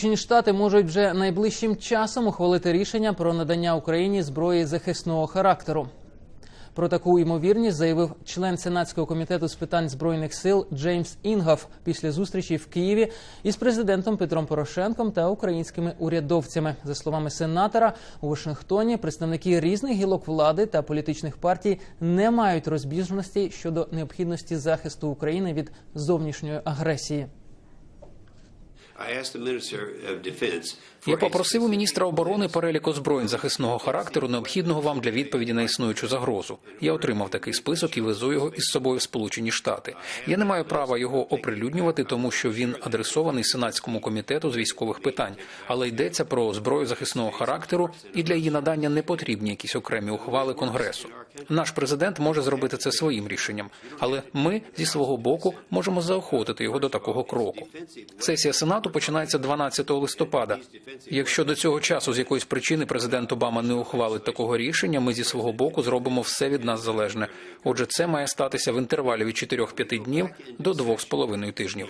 Сполучені Штати можуть вже найближчим часом ухвалити рішення про надання Україні зброї захисного характеру. Про таку ймовірність заявив член сенатського комітету з питань збройних сил Джеймс Інгав після зустрічі в Києві із президентом Петром Порошенком та українськими урядовцями. За словами сенатора, у Вашингтоні представники різних гілок влади та політичних партій не мають розбіжностей щодо необхідності захисту України від зовнішньої агресії. Я попросив у міністра оборони перелік озброєнь захисного характеру, необхідного вам для відповіді на існуючу загрозу. Я отримав такий список і везу його із собою в Сполучені Штати. Я не маю права його оприлюднювати, тому що він адресований сенатському комітету з військових питань, але йдеться про зброю захисного характеру, і для її надання не потрібні якісь окремі ухвали конгресу. Наш президент може зробити це своїм рішенням, але ми зі свого боку можемо заохотити його до такого кроку. Сесія сенату починається 12 листопада. Якщо до цього часу з якоїсь причини президент Обама не ухвалить такого рішення, ми зі свого боку зробимо все від нас залежне. Отже, це має статися в інтервалі від 4-5 днів до 2,5 тижнів.